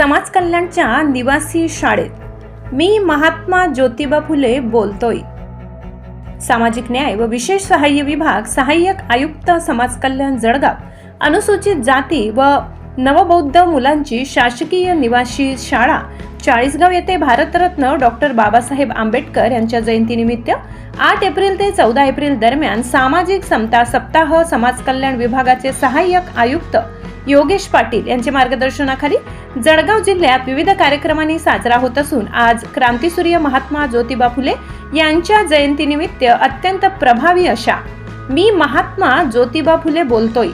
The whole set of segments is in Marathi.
समाज कल्याणच्या निवासी शाळेत मी महात्मा ज्योतिबा फुले बोलतोय. सामाजिक न्याय व विशेष सहाय्य विभाग सहाय्यक आयुक्त समाज कल्याण जळगाव अनुसूचित जाती व नवबौद्ध मुलांची शासकीय निवासी शाळा चाळीसगाव येथे भारतरत्न डॉक्टर बाबासाहेब आंबेडकर यांच्या जयंतीनिमित्त आठ एप्रिल ते चौदा एप्रिल दरम्यान सामाजिक समता सप्ताह समाज कल्याण विभागाचे सहाय्यक आयुक्त योगेश पाटील यांच्या मार्गदर्शनाखाली जळगाव जिल्ह्यात विविध कार्यक्रमांनी साजरा होत असून आज क्रांतीसूर्य महात्मा ज्योतिबा फुले यांच्या जयंतीनिमित्त अत्यंत प्रभावी अशा मी महात्मा ज्योतिबा फुले बोलतोय.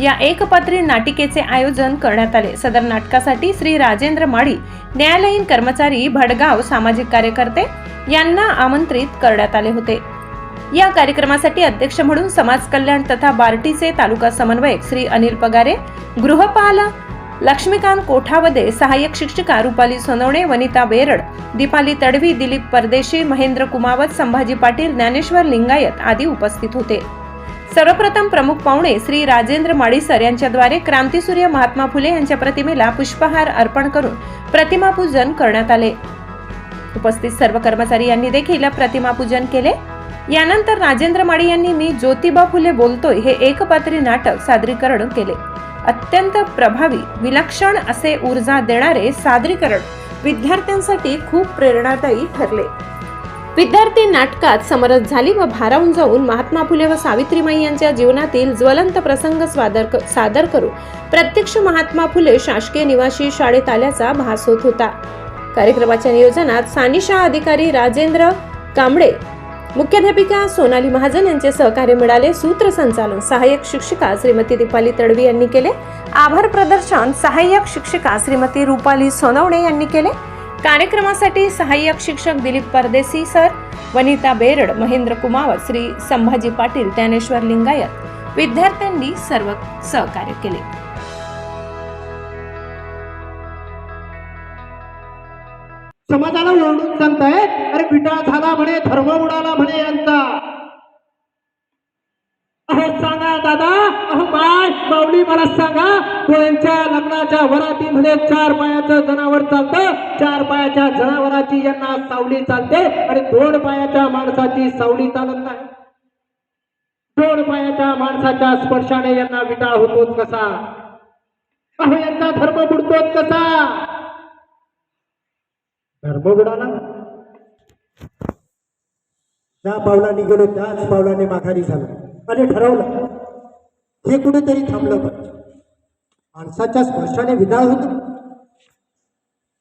या एकपात्री नाटिकेचे आयोजन करण्यात आले. सदर नाटकासाठी श्री राजेंद्र माळी न्यायालयीन कर्मचारी भडगाव सामाजिक कार्यकर्ते यांना आमंत्रित करण्यात आले होते. या कार्यक्रमासाठी अध्यक्ष म्हणून समाज कल्याण तथा बार्टीचे तालुका समन्वयक श्री अनिल पगारे गृहपाल लक्ष्मीकांत कोठावदे सहाय्यक शिक्षिका रुपाली सोनवणे वनिता बेरड दीपाली तडवी दिलीप परदेशी महेंद्र कुमावत संभाजी पाटील ज्ञानेश्वर लिंगायत आदी उपस्थित होते. सर्वप्रथम प्रमुख पाहुणे श्री राजेंद्र माडीसर यांच्याद्वारे क्रांतीसूर्य महात्मा फुले यांच्या प्रतिमेला पुष्पहार अर्पण करून प्रतिमापूजन करण्यात आले. उपस्थित सर्व कर्मचारी यांनी देखील प्रतिमापूजन केले. यानंतर राजेंद्र माळी यांनी मी ज्योतिबा फुले बोलतोय हे एकपात्री नाटक सादरीकरण केले. अत्यंत प्रभावी विलक्षण असे ऊर्जा देणारे सादरीकरण विद्यार्थ्यांसाठी खूप प्रेरणादायी ठरले. विद्यार्थी नाटकात समरस झाली व भारावून जाऊन महात्मा फुले व सावित्रीमाई यांच्या जीवनातील ज्वलंत प्रसंग स्वादर सादर करून प्रत्यक्ष महात्मा फुले शासकीय निवासी शाळेत आल्याचा भास होत होता. कार्यक्रमाच्या नियोजनात सानिशा अधिकारी राजेंद्र कांबळे मुख्याध्यापिका सोनाली महाजन यांचे सहकार्य मिळाले. सूत्रसंचालन सहाय्यक शिक्षिका श्रीमती दीपाली तडवी यांनी केले. आभार प्रदर्शन सहाय्यक शिक्षिका श्रीमती रुपाली सोनवणे यांनी केले. कार्यक्रमासाठी सहाय्यक शिक्षक दिलीप परदेसी सर वनिता बेरड महेंद्र कुमावत श्री संभाजी पाटील ज्ञानेश्वर लिंगायत. विद्यार्थ्यांनी सर्व सहकार्य केले. समाजाला ओरडून सांगताय अरे पिटा झाला म्हणे धर्म उडाला म्हणे यांचा. अहो सांगा दादा अहो बाय माऊली मला सांगा कोणच्या लग्नाच्या वराती मध्ये चार पायाचं जनावर चालतं चार पायाच्या जनावराची यांना सावली चालते आणि दोन पायाच्या माणसाची सावली चालत नाही. दोन पायाच्या माणसाच्या स्पर्शाने यांना विटाळ होतोच कसा? अहो यांचा धर्म बुडतोच कसा? धर्म ना त्या पावलाने गेलो त्याच पावलाने माघारी झालो. आणि ठरवलं हे कुठेतरी थांबलं पाहिजे. माणसाच्या स्पर्शाने विधाळ होतो.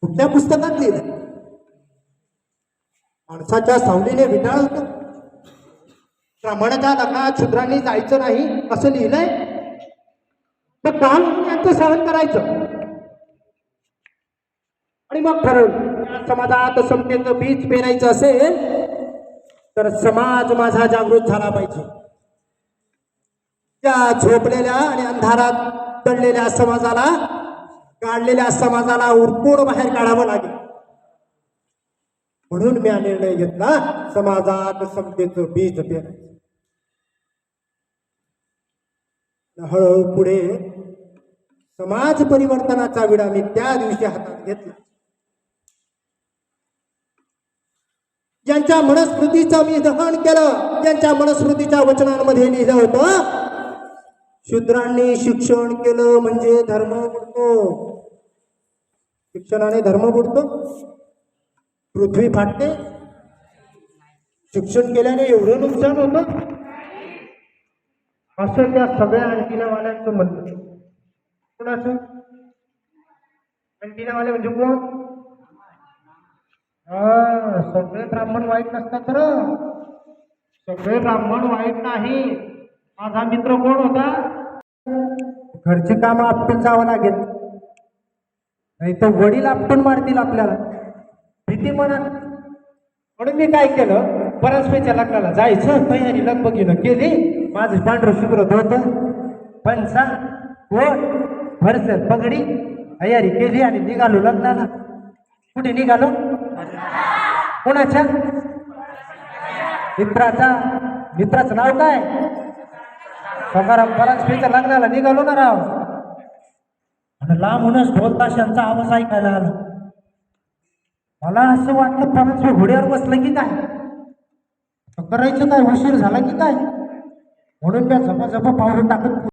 कुठल्या पुस्तकात लिहिलं माणसाच्या सावलीने विधाळ होत. ब्राह्मणाच्या लग्नात शूद्रांनी जायचं नाही असं लिहिलंय. तर काल यांचं सहन करायचं. आणि मग ठरवलं. समाजात समतेचं बीज पेरायचं असेल तर समाज माझा जागृत झाला पाहिजे. त्या झोपलेल्या आणि अंधारात दडलेल्या समाजाला काढलेल्या समाजाला उरपूर बाहेर काढावं लागेल. म्हणून मी हा निर्णय घेतला समाजात समतेचं बीज पेरायचं. हळूहळू पुढे समाज परिवर्तनाचा विडा मी त्या दिवशी हातात घेतला. ज्यांच्या मनस्मृतीचं मी दहन केलं ज्यांच्या मनस्मृतीच्या वचनांमध्ये लिहिलं होतं शूद्रांनी शिक्षण केलं म्हणजे धर्म बुडतो. शिक्षणाने धर्म बुडतो. पृथ्वी फाटते. शिक्षण केल्याने एवढं नुकसान होतं. असं त्या सगळ्या अंटिनावाल्यांचं म्हणणं. कोणाचं? अंटिनावाले म्हणजे कोण? हा, सगळे ब्राह्मण वाईट नसतात तर सगळे ब्राह्मण वाईट नाही. माझा मित्र कोण होता? घरचे कामं आपटून जावं लागेल. नाही तर वडील आपण मारतील आपल्याला. भीती मनात. म्हणून मी काय केलं? परस्पेच्या लग्नाला जायचं. तयारी लगबगीनं केली. माझं पांढरं शुभ्र धोत. पंचा कोट भरसर पगडी तयारी केली आणि निघालो लग्नाला. कुठे निघालो? कोणाच्या मित्राचा? मित्राचं नाव काय? सकाराम परांजपेच्या लग्नाला निघालो ना राव. आणि लांबूनच ढोल ताशांचा आवाज ऐकायला आला. मला असं वाटलं परांजपे मी घोड्यावर बसलं की काय? करायचं काय उशीर झाला की काय? म्हणून त्या झपाझपा पावलं टाकत